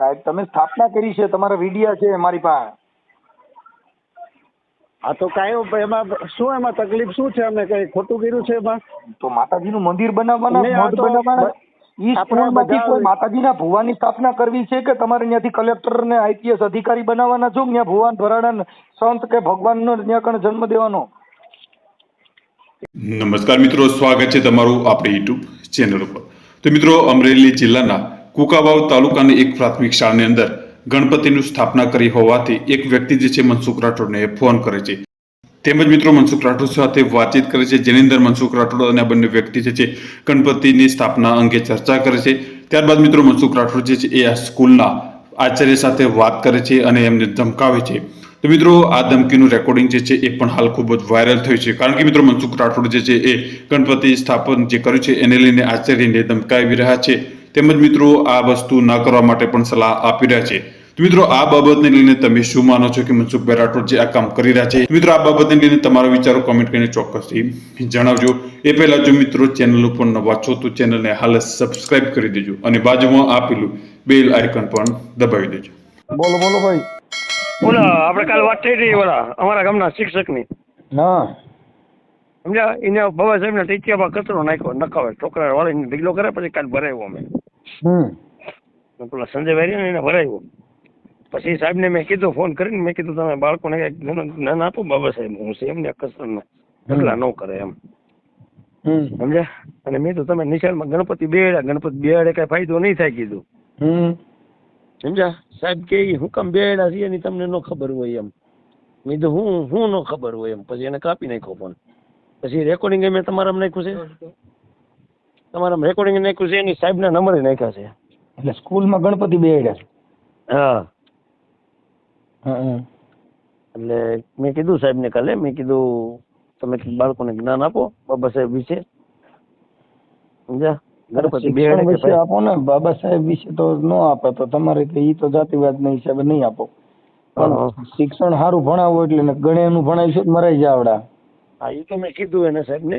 સાહેબ તમે સ્થાપના કરી છે તમારા વિડિયા છે મારી પાસે. આ તો કાંઈ એમાં શું એમાં તકલીફ શું છે અમે કઈ ખોટું કર્યું છે એમાં? તો માતાજીનું મંદિર બનાવવાના મઠ બનાવવાના? ઈ આપણા સ્કૂલમાંથી કોઈ માતાજીના ભુવાની સ્થાપના કરવી છે કે તમારે ત્યાંથી કલેક્ટર ને આઈપીએસ અધિકારી બનાવવાના છો? ત્યાં ભુવાન ભરાડા સંત કે ભગવાનનો ત્યાં કણ જન્મ દેવાનો? નમસ્કાર મિત્રો સ્વાગત છે તમારું આપણી યુટ્યુબ ચેનલ ઉપર. તો મિત્રો અમરેલી જિલ્લાના કુકાવાવ તાલુકાની એક પ્રાથમિક શાળાની અંદર ગણપતિનું સ્થાપના કરી હોવાથી એક વ્યક્તિ જે છે મનસુખ રાઠોડને ફોન કરે છે. તેમજ મિત્રો મનસુખ રાઠોડ સાથે વાતચીત કરે છે. જેની અંદર મનસુખ રાઠોડ અને બંને વ્યક્તિ જે છે ગણપતિની સ્થાપના અંગે ચર્ચા કરે છે. ત્યારબાદ મિત્રો મનસુખ રાઠોડ જે છે એ આ સ્કૂલના આચાર્ય સાથે વાત કરે છે અને એમને ધમકાવે છે. તો મિત્રો આ ધમકીનું રેકોર્ડિંગ જે છે એ પણ હાલ ખૂબ જ વાયરલ થયું છે. કારણ કે મિત્રો મનસુખ રાઠોડ જે છે એ ગણપતિ સ્થાપન જે કર્યું છે એને લઈને આચાર્યને ધમકાવી રહ્યા છે. તેમજ મિત્રો આ વસ્તુ ના કરવા માટે પણ સલાહ આપી રહ્યા છે. તો મિત્રો આ બાબતને લઈને તમે શું માનો છો કે મનસુખભાઈ રાઠોડ જે આ કામ કરી રહ્યા છે? મિત્રો આ બાબતને લઈને તમારા વિચારો કોમેન્ટ કરીને ચોક્કસથી જણાવજો. એ પહેલા જો મિત્રો ચેનલ ઉપર નવા છો તો ચેનલને હાલ સબસ્ક્રાઇબ કરી દેજો અને બાજુમાં આપેલું બેલ આઇકન પણ દબાવી દેજો. બોલો બોલો ભાઈ. ઓલા આપણે કાલ વાત થઈ રહી ઓલા અમારા ગામના શિક્ષકની. હા સમજ્યા? એને બાબા સાહેબના ટીચિયામાં કચરો નાખ્યો નખાવે છોકરા વાળીને ઢીલો કરે પછી કાલ ભરાયો અમે. હમ. પેલા સંજય ભાઈ ને એને ભરાવ્યો પછી સાહેબને મેં કીધું ફોન કરીને મેં કીધું તમે બાળકોને કંઈક જ્ઞાન આપો બાબા સાહેબ હું છે એમને કચરાનો એટલા ન કરે એમ. સમજ્યા? અને મેં તો તમે નિશાળમાં ગણપતિ બેડા ગણપતિ બેડે કઈ ફાયદો નહીં થાય કીધું. સમજ્યા? સાહેબ કે હું કામ બેડા છે એની તમને ન ખબર હોય એમ. મેં તો હું હું ન ખબર હોય એમ. પછી એને કાપી નાખ્યો ફોન. પછી રેકોર્ડિંગ મેં તમારા નાખ્યું છે? તમારામાં રેકોર્ડિંગ નાખ્યું છે એની સાહેબના નંબરે નાખ્યા છે. એટલે સ્કૂલમાં ગણપતિ બેડ્યા હા. એટલે મેં કીધું સાહેબને કાલે મેં કીધું તમે બાળકોને જ્ઞાન આપો બાબા સાહેબ વિશે. સમજ્યા? ગણપતિ શિક્ષણ વિશે આપો ને બાબા સાહેબ વિશે તો ન આપે તો તમારે તો ઈ તો જાતિવાદના હિસાબે નહીં આપો. પણ શિક્ષણ સારું ભણાવો એટલે ગણે એનું ભણાવીશું મરાઈ જાવડા. હા એ તો મેં કીધું એને સાહેબને.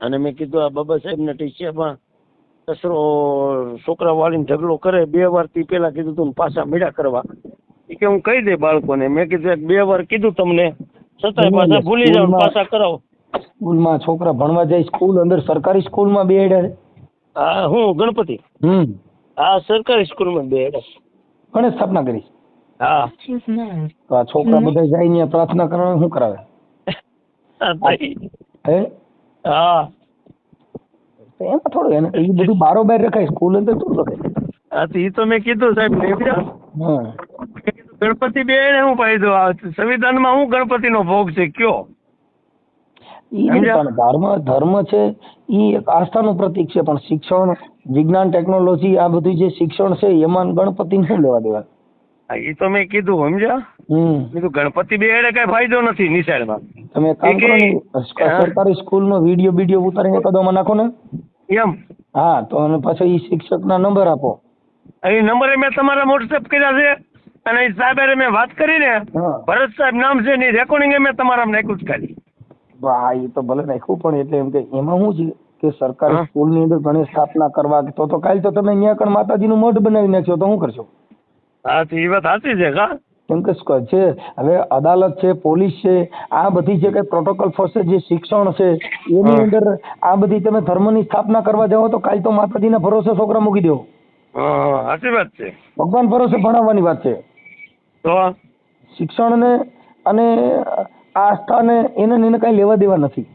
અને મેં કીધું આ બાબા સાહેબના ટીચરમાં કસરો છોકરા વાળીને ઝઘડો કરે બે વારથી પેલા કીધું તું પાછા મેળા કરવા. એ કે હું કહી દે બાળકોને મેં કીધું એક બે વાર કીધું તમને છતાંય પાછા ભૂલી જાવ પાછા કરાવો. સ્કૂલમાં છોકરા ભણવા જાય સ્કૂલ અંદર સરકારી સ્કૂલમાં બેડ્યા હા હું ગણપતિ. હમ. હા સરકારી સ્કૂલમાં બે કોણે સ્થાપના કરી? હા. તો આ છોકરા બધા જાય ને પ્રાર્થના કરવા શું કરાવે? હે? હા. તો એમાં થોડું એને એ બધું બારોબાર રખાય સ્કૂલ અંદર શું રખાય. હા તો એ તો મેં કીધું સાહેબ ને હા. ગણપતિ હું ફાયદો આ સંવિધાનમાં હું ગણપતિનો ભોગ છે કયો? ધર્મ ધર્મ છે એ એક આસ્થાનું પ્રતીક છે પણ શિક્ષણ વિજ્ઞાન ટેકનોલોજી આ બધું જે શિક્ષણ છે એમાં ગણપતિને શું લેવા દેવા? એ તો મેં કીધું સમજ્યા? કીધું ગણપતિ બે કઈ ફાયદો નથી નિશાળમાં. તમે સરકારી કામ નો. કરો સરકારી સ્કૂલનો વીડિયો વીડિયો ઉતારીને કદમમાં નાખો ને. એમ? હા તો અને પછી ઈ શિક્ષકના નંબર આપો. એ નંબરે મેં તમારા વોટ્સએપ કર્યા છે અને એ સાહેબ મેં વાત કરી ને હા. ભરત સાહેબ નામ છે ની રેકોર્ડિંગ મેં તમારા નાખ્યું જ ખાલી. ભાઈ એ તો ભલે નાખ્યું પણ એટલે એમ કે એમાં શું છે કે સરકારી સ્કૂલ સ્કૂલની અંદર ગણેશ સ્થાપના કરવા તો તો કાલ તો તમે અહીંયા કણ માતાજીનું મઠ બનાવી નાખ્યો તો શું કરશો? હા તો એ વાત સાચી છે કા? કેમ કે છે હવે અદાલત છે પોલીસ છે આ બધી જે કઈ પ્રોટોકોલ ફોર્સ જે શિક્ષણ છે એની અંદર આ બધી તમે ધર્મની સ્થાપના કરવા જાઓ તો કાલ તો માતાજીના ભરોસે છોકરા મૂકી દેવો સાચી વાત છે. ભગવાન ભરોસે ભણાવવાની વાત છે. તો? શિક્ષણને અને આસ્થાને એને એને કઈ લેવા દેવા નથી.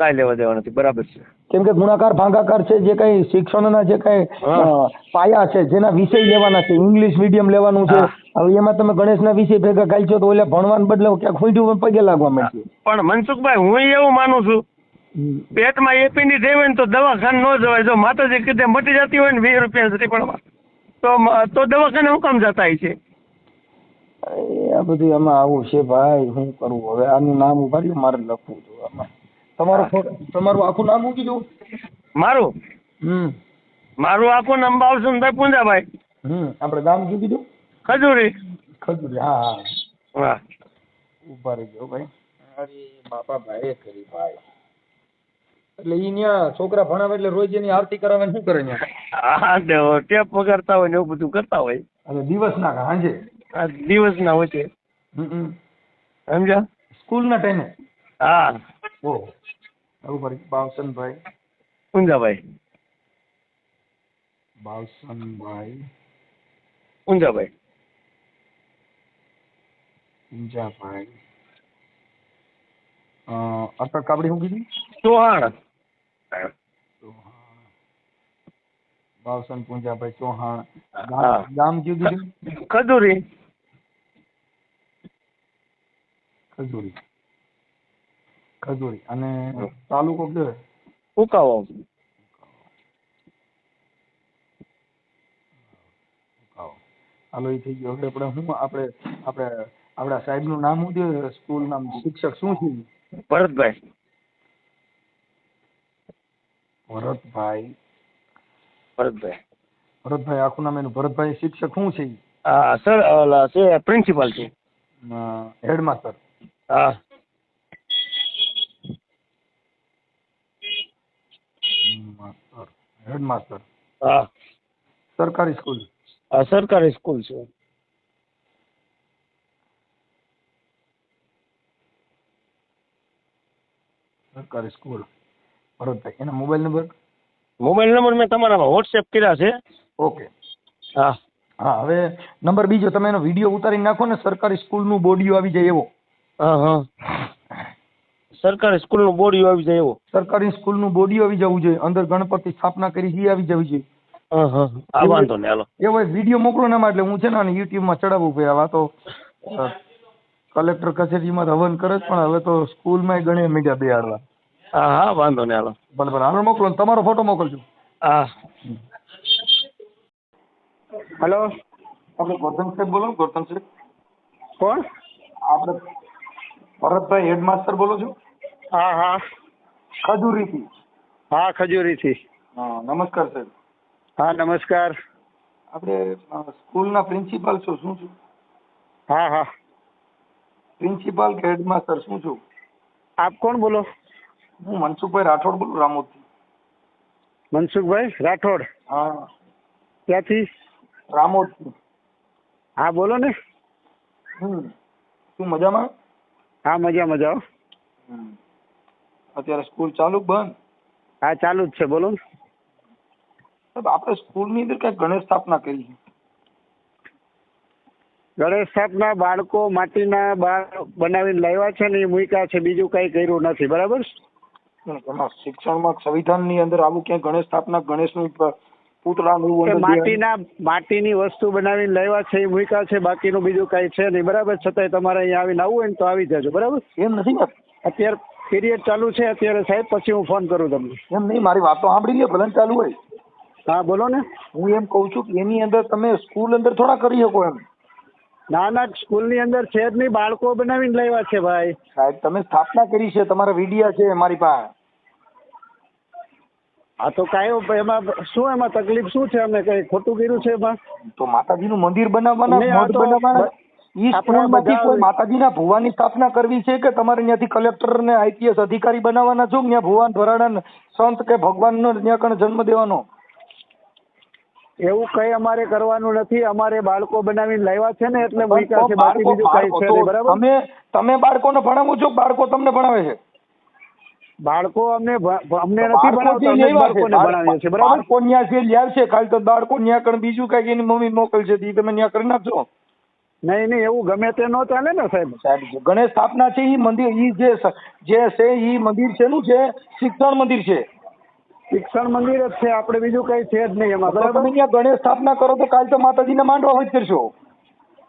કાંઈ લેવા દેવા નથી બરાબર છે. કેમ કે ગુણાકાર ભાગાકાર છે જે કઈ શિક્ષણના જે કઈ પાયા છે જેના વિષય લેવાના છે ઇંગ્લિશ મીડિયમ લેવાનું છે. હવે એમાં તમે ગણેશના વિષય ભેગા છો તો ઓલે ભણવાન બદલે ક્યાંક ખૂંટ્યું પગે લાગવા માંડશે પણ મનસુખભાઈ હું એવું માનું છું પેટમાં એપીની થઈ હોય ને તો દવાખાને ન જવાય જો માતાજી કીધે મટી જતી હોય ને વીસ રૂપિયા શ્રીફળમાં તો તો દવાખાને હું કામ જતા છે? આ બધું આમાં આવું છે ભાઈ શું કરવું હવે આનું નામ ઉભાર્યું મારે લખવું છે આમાં તમારો તમારું આખું નામ મૂકી દઉં? મારું? હમ. મારું આખું નામ બાવસનભાઈ પૂંજાભાઈ. હમ આપણે ગામ કીધું કીધું? ખજૂરી. ખજૂરી હા હા. વાહ. ઊભા રહી ગયો ભાઈ. અરે બાપા ભાઈ કરી ભાઈ. એટલે ઈ ન્યા છોકરા ભણાવે એટલે રોજ એની આરતી કરાવે શું કરે ન્યા? હા ટેપ વગાડતા હોય ને એવું બધું કરતા હોય. અને દિવસના કે સાંજે? આ દિવસના હોય છે સમજ્યા? સ્કૂલના ટાઈમે? હા. ઓહો આવું કરી બાવસનભાઈ ઊંઝાભાઈ બાવસનભાઈ ઊંઝાભાઈ પિંજાભાઈ અ અટક કાપડી શું કીધી ચૌહાણ ચૌહાણ બાવસન પૂંજાભાઈ ચૌહાણ હા. ગામ- ગામ કયું કીધું ખજૂરી ખજૂરી ખજૂરી અને તાલુકો કયો ઉકાવો. આવો હાલો એ થઈ ગયો. હવે આપણે શું આપણે આપણે આપણા સાહેબનું નામ શું થયું? સ્કૂલ નામ શિક્ષક શું છે ભરતભાઈ. ભરતભાઈ. ભરતભાઈ. ભરતભાઈ આખું નામ એનું. ભરતભાઈ શિક્ષક શું છે? હા સર છે પ્રિન્સિપાલ છે. હેડમાસ્ટર. હા. હેડમાસ્ટર હા. સરકારી સ્કૂલ હા સરકારી સ્કૂલ છે. સરકારી સ્કૂલ ભરતભાઈ એના મોબાઈલ નંબર મોબાઈલ નંબર મેં તમારામાં વોટ્સએપ કર્યા છે. ઓકે હા. હા હવે નંબર બીજો તમે એનો વીડિયો ઉતારી નાખો ને સરકારી સ્કૂલનું બોડીઓ આવી જાય એવો. હા હા. સરકારી સ્કૂલનું બોડી આવી જાય એવો. સરકારી સ્કૂલનું બોડીઓ આવી જવું જોઈએ. અંદર ગણપતિ સ્થાપના કરી એ આવી જવી જોઈએ. હા હા. વાંધો નહીં હાલો. એ એક વીડિયો મોકલો ને એમાં એટલે હું છે ને આને યુટ્યુબમાં ચડાવવું પડે આ તો કલેક્ટર કચેરીમાં તો હવન કરે જ પણ હવે તો સ્કૂલમાં ગણે મીડિયા બે હા હા વાંધો નહીં હાલો. ભલે ભલે. હાલો મોકલો ને. તમારો ફોટો મોકલજો. હા. હેલો. આપણે ગૌતમ સાહેબ બોલો ગૌતમ સાહેબ. કોણ? આપણે ભરતભાઈ હેડમાસ્ટર બોલો છો? હા હા. ખજૂરીથી? હા ખજૂરીથી. હા નમસ્કાર સાહેબ હા નમસ્કાર. આપણે સ્કૂલના પ્રિન્સિપાલ છો શું છું? હા હા. પ્રિન્સિપાલ કે હેડમાસ્ટર શું છું? આપ કોણ બોલો? હું મનસુખભાઈ રાઠોડ બોલું રામોદથી. મનસુખભાઈ રાઠોડ? હા. ક્યાંથી? રામોદથી. હા બોલો ને. હમ. શું મજામાં? હા મજા મજા હો. હમ. અત્યારે સ્કૂલ ચાલુ બંધ? હા ચાલુ જ છે. બોલો આપણે સ્કૂલની અંદર કઈ ગણેશ સ્થાપના કરી ગણેશ સ્થાપના બાળકો માટીના બાળ બનાવીને લાવ્યા છે ને એ મૂક્યા છે. બીજું કઈ કર્યું નથી. બરાબર? શિક્ષણમાં સંવિધાનની અંદર આવું ક્યાંય ગણેશ સ્થાપના ગણેશનું પૂતળાનું માટીના માટીની વસ્તુ બનાવીને લાવ્યા છે એ મૂક્યા છે. બાકીનું બીજું કઈ છે નહીં. બરાબર? છતાંય તમારે અહીંયા આવીને આવવું હોય ને તો આવી જજો. બરાબર? એમ નથી અત્યારે પીરિયડ ચાલુ છે અત્યારે સાહેબ પછી હું ફોન કરું તમને. એમ નહીં મારી વાતો સાંભળી લે ભલે ચાલુ હોય. હા બોલો ને. હું એમ કહું છું કે એની અંદર તમે સ્કૂલ અંદર થોડા કરી શકો એમ. ના ના સ્કૂલની અંદર છે જ નહીં બાળકો બનાવીને લાવ્યા છે ભાઈ. સાહેબ તમે સ્થાપના કરી છે તમારા વિડિયા છે મારી પાસે. આ તો કાંઈ એમાં શું એમાં તકલીફ શું છે? અમે કઈ ખોટું કર્યું છે એમાં? તો માતાજીનું મંદિર બનાવવાના મઠ બનાવવાના? આપણા કોઈ માતાજીના ભુવાની સ્થાપના કરવી છે કે તમારે ત્યાંથી કલેક્ટર ને આઈપીએસ અધિકારી બનાવવાના છો ત્યાં ભુવાન ભરાડા સંત કે ભગવાનનો ત્યાં કણ જન્મ દેવાનો? એવું કઈ અમારે કરવાનું નથી. અમારે બાળકો બનાવીને લાવ્યા છે ને એટલે મૂક્યા છે બાકી બીજું કઈ છે નહીં બરાબર? તમે તમે બાળકોને ભણાવો છો કે બાળકો તમને ભણાવે છે? બાળકો અમને ભ- અમને નથી બાળકો ભણાવતા જે અમે જ લેવા છે, ભણાવીએ છીએ બરાબર? બાળકો ન્યા જે લાવશે કાલ તો બાળકો ન્યા કણ બીજું કંઈક એની મમ્મી મોકલશે તો ઈ તમે ન્યા કરી નાખશો નહીં નહીં એવું ગમે તે નો ચાલે ને સાહેબ. સાહેબ ગણેશ સ્થાપના છે એ મંદિર ઈ જે જે છે ઈ મંદિર શેનું છે શિક્ષણ મંદિર છે. શિક્ષણ મંદિર જ છે આપણે બીજું કઈ છે જ નહીં એમાં. બરાબર તમે ત્યાં ગણેશ સ્થાપના કરો તો કાલ તો માતાજીના માંડવા હોય જ કરશો.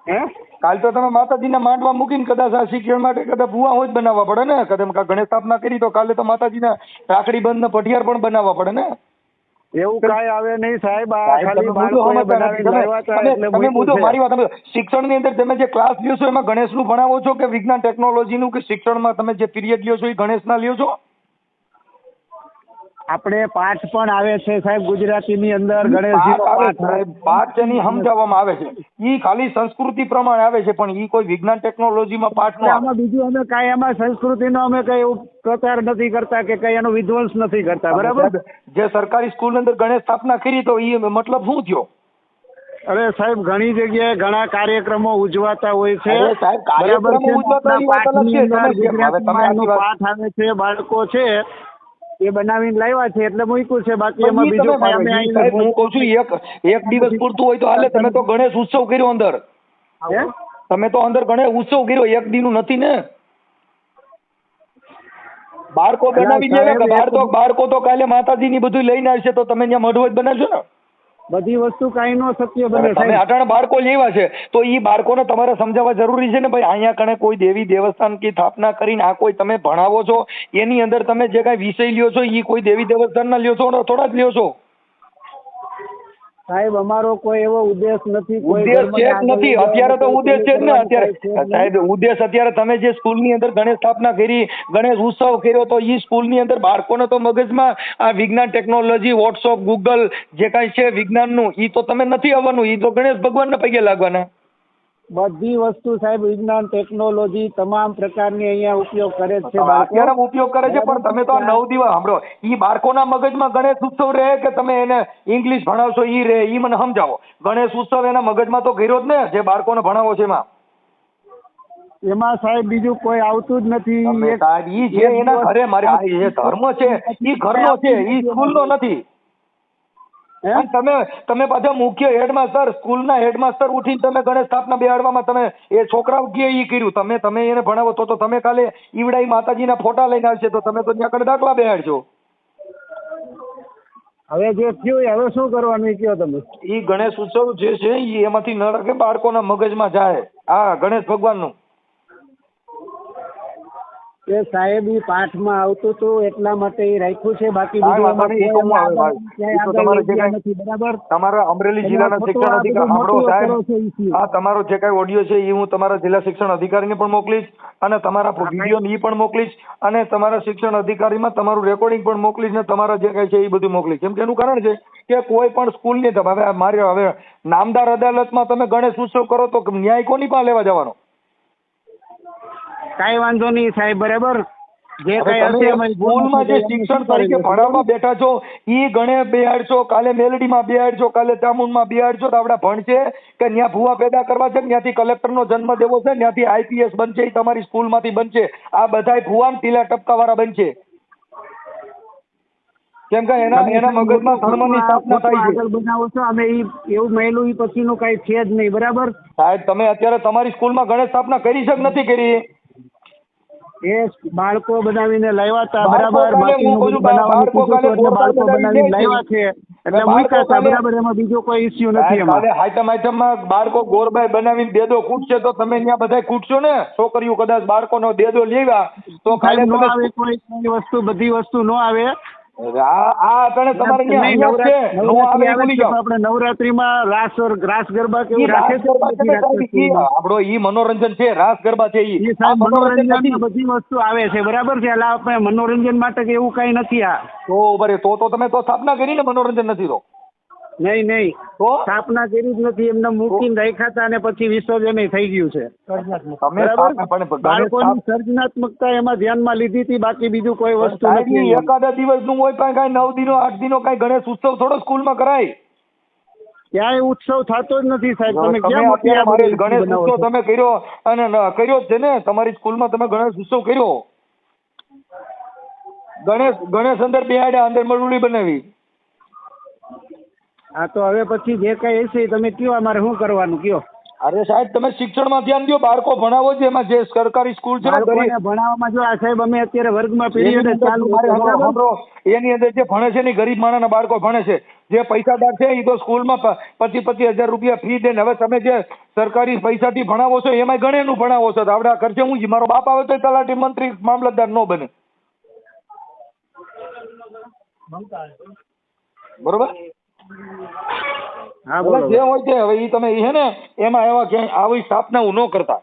હે? કાલ તો તમે માતાજીને માંડવા મૂકીને કદાચ આ શિક્ષણ માટે કદાચ ભૂવા હોય જ બનાવવા પડે ને. કદાચ ગણેશ સ્થાપના કરી તો કાલે તો માતાજીના રાખડી બંધ ને પટિયાર પણ બનાવવા પડે ને. એવું કઈ આવે નહીં સાહેબ આ ની ખાલી તમે મુદ્દો. મારી વાત અંદર તમે જે ક્લાસ લ્યો છો એમાં ગણેશનું ભણાવો છો કે વિજ્ઞાન ટેકનોલોજીનું કે શિક્ષણમાં તમે જે પીરિયડ લ્યો છો એ ગણેશ ના લ્યો છો આપણે પાઠ પણ આવે છે સાહેબ ગુજરાતીની અંદર ગણેશજી પાઠ છે, સાહેબ, પાઠ છે ની સમજાવવામાં આવે છે. ઈ ખાલી સંસ્કૃતિ પ્રમાણે આવે છે પણ ઈ કોઈ વિજ્ઞાન ટેકનોલોજીમાં પાઠ નો આમાં બીજું અમે કાંઈ એમાં સંસ્કૃતિનો અમે કઈ એવું પ્રચાર નથી કરતા કે કઈ એનો વિધ્વંસ નથી કરતા બરાબર? જે સરકારી સ્કૂલ અંદર ગણેશ સ્થાપના કરી તો ઈ મતલબ શું થયો? અરે સાહેબ ઘણી જગ્યાએ ઘણા કાર્યક્રમો ઉજવાતા હોય એનો પાઠ આવે છે બાળકો છે. એ બનાવીને લાવ્યા છે એટલે મૂક્યું છે. બાકી એમાં બીજું સાહેબ, હું કહું છું એક એક દિવસ પૂરતું હોય તો હાલે. તમે તો ગણેશ ઉત્સવ કર્યો અંદર? તમે તો અંદર ગણેશ ઉત્સવ કર્યો એક દીનું નથી ને? બાળકો બનાવી દેવે કે બાળકો બાળકો તો કાલે માતાજી ની બધું લઈને આવશે તો તમે ત્યાં મઢવજ બનાવશો ને? બધી વસ્તુ કાંઈ નો શક્ય બને તમે અટાણે બાળકો લેવા છે તો એ બાળકોને તમારે સમજાવવા જરૂરી છે ને ભાઈ? અહીંયા કણે કોઈ દેવી દેવસ્થાન કે સ્થાપના કરીને આ કોઈ તમે ભણાવો છો? એની અંદર તમે જે કાંઈ વિષય લ્યો છો એ કોઈ દેવી દેવસ્થાનના લ્યો છો ને થોડા જ લ્યો છો? સાહેબ અમારો કોઈ એવો ઉદ્દેશ નથી ઉદ્દેશ છે જ નથી. અત્યારે તો ઉદ્દેશ છે જ ને અત્યારે. સાહેબ ઉદ્દેશ અત્યારે તમે જે સ્કૂલની અંદર ગણેશ સ્થાપના કરી ગણેશ ઉત્સવ કર્યો તો ઈ સ્કૂલની અંદર બાળકોને તો મગજમાં આ વિજ્ઞાન ટેકનોલોજી વોટ્સઅપ ગૂગલ જે કાંઈ છે વિજ્ઞાનનું એ તો તમે નથી આવવાનું. ઈ તો ગણેશ ભગવાનના પગે લાગવાના. બધી વસ્તુ સાહેબ વિજ્ઞાન ટેકનોલોજી તમામ પ્રકારની અહીંયા ઉપયોગ કરે છે અત્યારે ઉપયોગ કરે છે પણ તમે તો નવ દિવસ સાંભળો ઈ બાળકોના મગજમાં ગણેશ ઉત્સવ રહે કે તમે એને ઇંગ્લિશ ભણાવશો ઈ રહે ઈ મને સમજાવો. ગણેશ ઉત્સવ એના મગજમાં તો કર્યો જ ને જે બાળકોને ભણાવો છે એમાં. એમાં સાહેબ બીજું કોઈ આવતું જ નથી. સાહેબ ઈ જે એના ઘરે મારે ધર્મ છે ઈ ઘરનો છે ઈ સ્કૂલનો નથી. તમે તમે પાછા મુખ્ય હેડમાસ્ટર સ્કૂલના હેડમાસ્ટર ઉઠીને તમે ગણેશ સ્થાપના બેહાડવામાં તમે એ છોકરાઓ કે એ કર્યું? તમે તમે એને ભણાવો તો તો તમે કાલે ઈવડાઈ માતાજીના ફોટા લઈને આવશે તો તમે તો ત્યાં આગળ દાખલા બેહાડજો. હવે જે થયું હવે શું કરવાનું કયો તમે? એ ગણેશ ઉત્સવ જે છે એ એમાંથી ન રાખે બાળકોના મગજમાં જાય. આ ગણેશ ભગવાનનું. એ સાહેબ ઈ પાઠમાં આવતું હતું એટલા માટે એ રાખ્યું છે બાકી બીજું તમારે જે નથી બરાબર? તમારા અમરેલી જિલ્લાના શિક્ષણ અધિકારી સાંભળો સાહેબ તમારો જે કાંઈ ઓડિયો છે એ હું તમારા જિલ્લા શિક્ષણ અધિકારીને પણ મોકલીશ અને તમારા વીડિયો એ પણ મોકલીશ અને તમારા શિક્ષણ અધિકારીમાં તમારું રેકોર્ડિંગ પણ મોકલીશ ને તમારા જે કાંઈ છે એ બધું મોકલીશ. કેમ કે એનું કારણ છે કે કોઈ પણ સ્કૂલની તમે હવે મારે હવે નામદાર અદાલતમાં તમે ગણેશ ઉત્સવ કરો તો ન્યાય કોની પાસે લેવા જવાનો? કાંઈ વાંધો નહીં સાહેબ બરાબર? જે કઈ હશે સ્કૂલમાં જે શિક્ષણ તરીકે ભણાવવા બેઠા છો એ ગણે બેહાડશો કાલે મેલડીમાં બેહાડશો કાલે ચામુંડમાં બેહાડશો તો આપણા ભણશે કે ત્યાં ભૂવા પેદા કરવા છે ત્યાંથી કલેક્ટરનો જન્મ દેવો છે ત્યાંથી આઈપીએસ બનશે એ તમારી સ્કૂલમાંથી બનશે. આ બધાય ભૂવા ને ટીલા ટપકા વાળા બનશે. કેમ કે એના એના મગજમાં ધર્મની સ્થાપના થાય છે. બનાવો છો અમે એવું મહેલું ઈ પછીનું કાંઈ છે જ નહીં બરાબર? સાહેબ તમે અત્યારે તમારી સ્કૂલમાં ગણેશ સ્થાપના કરી છે કે નથી કરી? એ બાળકો બનાવીને લાવ્યા હતા બરાબર? બાળકો બાળકો બનાવીને લાવ્યા છે. એટલે મૂક્યા હતા બરાબર? એમાં બીજો કોઈ ઇસ્યુ નથી એમાં. આઈટમ આઈટમમાં બાળકો ગોરબાઈ બનાવીને દેદો કૂટશે તો તમે ત્યાં બધા કૂટશો ને? છોકરીઓ કદાચ બાળકોનો દેદો લેવા તો ખાલી નો કોઈ વસ્તુ બધી વસ્તુ નો આવે. આપણે નવરાત્રીમાં રાસ રાસ ગરબા ઈ કેવું રાખે છે? આપણો ઈ મનોરંજન છે રાસ ગરબા છે ઈ. મનોરંજન બધી વસ્તુ આવે છે બરાબર છે? એટલે આપણે મનોરંજન માટે એવું કઈ નથી આ. તો બરે તો તો તમે તો સ્થાપના કરી ને મનોરંજન નથી તો. નહીં નહીં. સ્થાપના કરી જ નથી એમને મૂકીને રાખ્યા હતા અને પછી વિસર્જન થઈ ગયું છે. બાળકોની સર્જનાત્મકતા એમાં ધ્યાનમાં લીધી હતી બાકી બીજું કોઈ વસ્તુ નથી એકાદા દિવસનું હોય પણ કઈ નવ દિનો આઠ દિનો કઈ ગણેશ ઉત્સવ થોડો સ્કૂલમાં કરાય. ક્યાંય ઉત્સવ થતો જ નથી સાહેબ. તમે ક્યાં ગણેશ ઉત્સવ તમે કર્યો અને કર્યો જ છે ને? તમારી સ્કૂલમાં તમે ગણેશ ઉત્સવ કર્યો. ગણેશ ગણેશ અંદર બેહાડ્યા અંદર મરુડી બનાવી. હા તો હવે પછી જે કઈ હશે તમે કયો અમારે શું કરવાનું કયો? અરે સાહેબ તમે શિક્ષણમાં ધ્યાન દો બાળકો ભણાવો છે એમાં જે સરકારી સ્કૂલ છે ભણાવવામાં જો આ સાહેબ અમે અત્યારે વર્ગમાં પીરિયડ ચાલુ એની અંદર જે ભણે છે ને ગરીબ માણસના બાળકો ભણે છે. જે પૈસાદાર છે એ તો સ્કૂલમાં પચીસ પચીસ હજાર રૂપિયા ફી દે ને હવે તમે જે સરકારી પૈસાથી ભણાવો છો એમાં ગણેનું ભણાવો છો. તો આપણે ખર્ચે હું મારો બાપ આવે તો તલાટી મંત્રી મામલતદાર ન બને. બરોબર? હા બોલો જે હોય છે હવે ઈ તમે ઈ હે ને એમાં એવા ક્યાંય આવી સ્થાપના ન કરતા.